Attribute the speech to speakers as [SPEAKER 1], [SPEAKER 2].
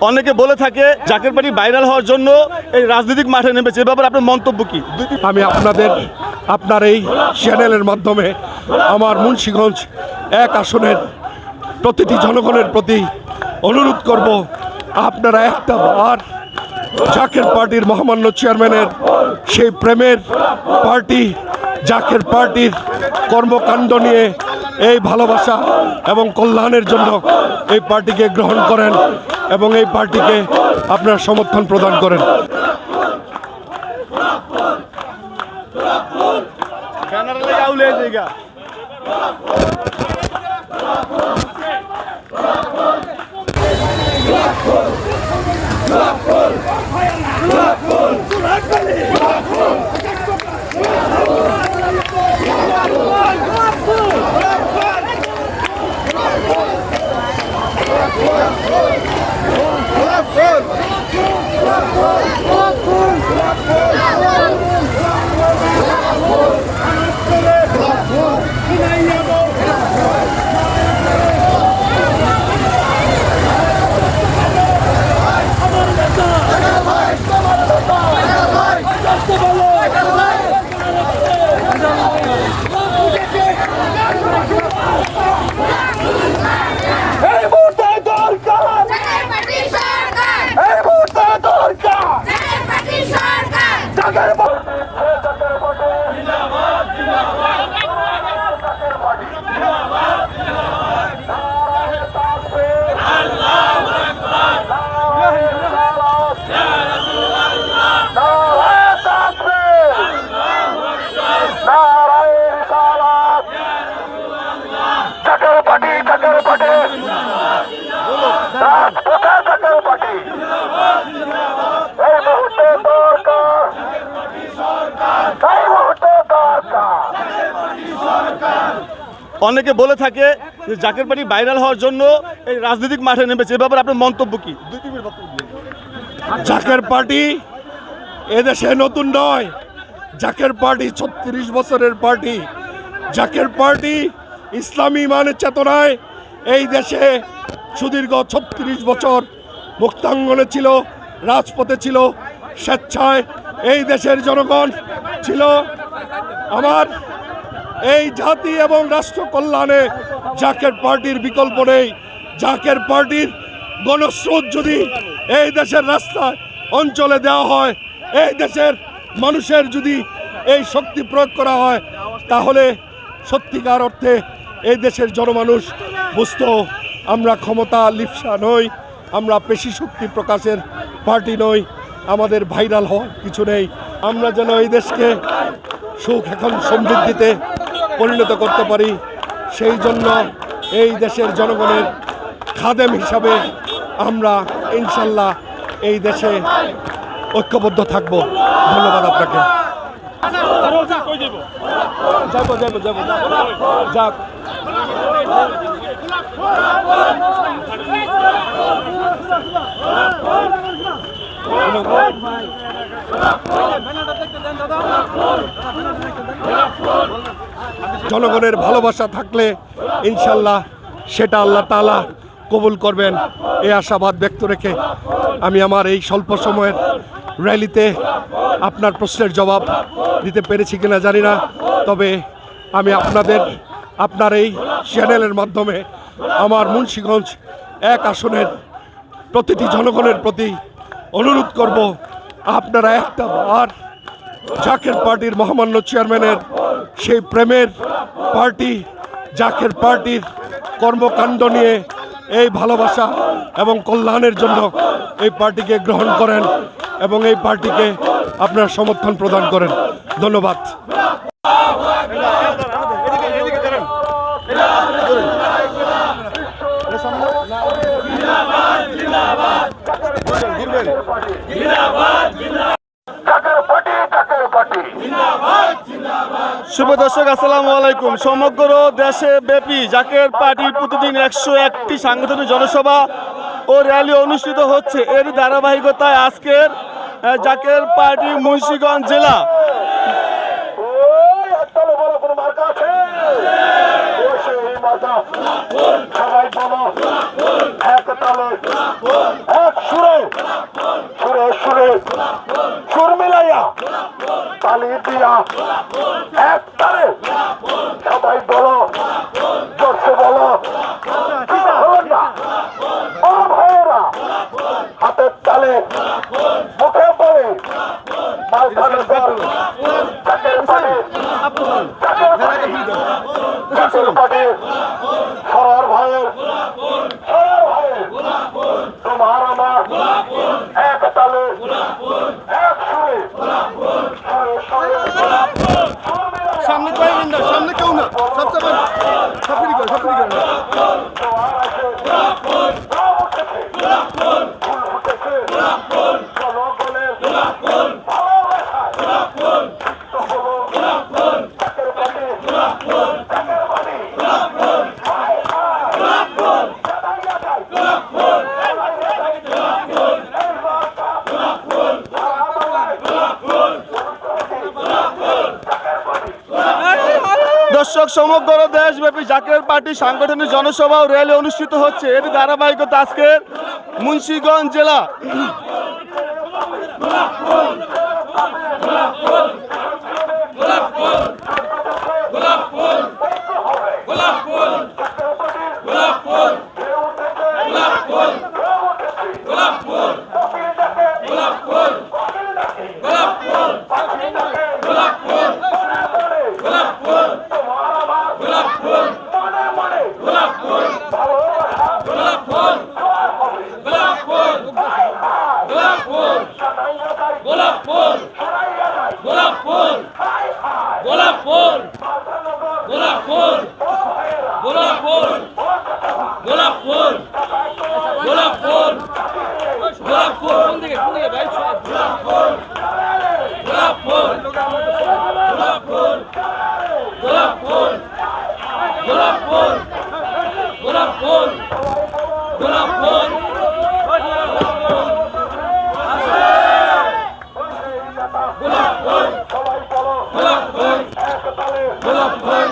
[SPEAKER 1] অনেকে বলে থাকে জাকের পানি ভাইরাল হওয়ার জন্য এই রাজনৈতিক মাঠে নেমেছে। এ ব্যাপারে আপনার মন্তব্য কি?
[SPEAKER 2] আমি আপনাদের, আপনার এই চ্যানেলের মাধ্যমে আমার মুন্সীগঞ্জ এক আসনের প্রতিটি জনগণের প্রতি অনুরোধ করব, আপনারা একটা বার জাকের পার্টির মহামান্য চেয়ারম্যানের সেই প্রেমের পার্টি, জাকের পার্টির কর্মকাণ্ড নিয়ে এই ভালোবাসা এবং কল্যাণের জন্য এই পার্টিকে গ্রহণ করেন এবং এই পার্টিকে আপনার সমর্থন প্রদান করেন।
[SPEAKER 3] এই
[SPEAKER 4] পার্টি পার্টি।
[SPEAKER 3] রাজপথে পার্টি। এই মুহূর্তে দরকার। এই মুহূর্তে দরকার।
[SPEAKER 1] অনেকে বলে থাকে যে জাকের পার্টি ভাইরাল হওয়ার জন্য এই রাজনৈতিক মাঠে নেমেছে। এ ব্যাপারে আপনার মন্তব্য কি? দুই তিন মিনিট বক্তব্য দিন।
[SPEAKER 2] জাকের পার্টি এদেশে নতুন নয়। জাকের পার্টি ছত্রিশ বছরের পার্টি। জাকের পার্টি ইসলামী মানের চেতনায় এই দেশে সুদীর্ঘ ছত্রিশ বছর মুক্তাঙ্গনে ছিল, রাজপথে ছিল, স্বেচ্ছায় এই দেশের জনগণ ছিল। আমার এই জাতি এবং রাষ্ট্র কল্যাণে জাকের পার্টির বিকল্প নেই। জাকের পার্টির গণস্রোত যদি এই দেশের রাস্তায়, অঞ্চলে দেওয়া হয়, এই দেশের মানুষের যদি এই শক্তি প্রয়োগ করা হয়, তাহলে সত্যিকার অর্থে এই দেশের জনমানুষ বুঝত আমরা ক্ষমতা লিপসা নই আমরা পেশি শক্তি প্রকাশের পার্টি নই আমাদের ভাইরাল হওয়ার কিছু নেই। আমরা যেন এই দেশকে সুখ এখন সমৃদ্ধিতে পরিণত করতে পারি সেই জন্য এই দেশের জনগণের খাদেম হিসাবে আমরা ইনশাল্লাহ এই দেশে ঐক্যবদ্ধ থাকব। ধন্যবাদ আপনাকে। যাব যাব যাব যাক জনগণের ভালোবাসা থাকলে ইনশাল্লাহ সেটা আল্লাহ তাআলা কবুল করবেন। এই আশাবাদ ব্যক্ত রেখে আমি আমার এই স্বল্প সময়ের র্যালিতে আপনার প্রশ্নের জবাব দিতে পেরেছি কিনা জানি না। তবে আমি আপনাদের আপনার এই চ্যানেলের মাধ্যমে আমার মুন্সীগঞ্জ এক আসনের প্রতিটি জনগণের প্রতি অনুরোধ করব, আপনারা একটা বার জাকের পার্টির মহামান্য চেয়ারম্যানের সেই প্রেমের পার্টি, জাকের পার্টির কর্মকাণ্ড নিয়ে এই ভালোবাসা এবং কল্যাণের জন্য এই পার্টিকে গ্রহণ করেন এবং এই পার্টিকে আপনারা সমর্থন প্রদান করেন। ধন্যবাদ
[SPEAKER 3] জাগের পার্টি জাগের পার্টি
[SPEAKER 1] শুভ দর্শক, আসসালামু আলাইকুম। সমগ্র দেশে ব্যাপী জাকের পার্টির প্রতিদিন একশো একটি সাংগঠনিক জনসভা ও র্যালি অনুষ্ঠিত হচ্ছে। এর ধারাবাহিকতায় আজকের জাকের পার্টি মুন্সিগঞ্জ জেলা।
[SPEAKER 3] ওই একদল বড় কোনো
[SPEAKER 1] Yeah. দর্শক সমগ্র দেশব্যাপী জাকের পার্টি সাংগঠনিক জনসভা ও র্যালি অনুষ্ঠিত হচ্ছে এর ধারাবাহিকতা আজকের মুন্সিগঞ্জ জেলা
[SPEAKER 3] সবাই তালে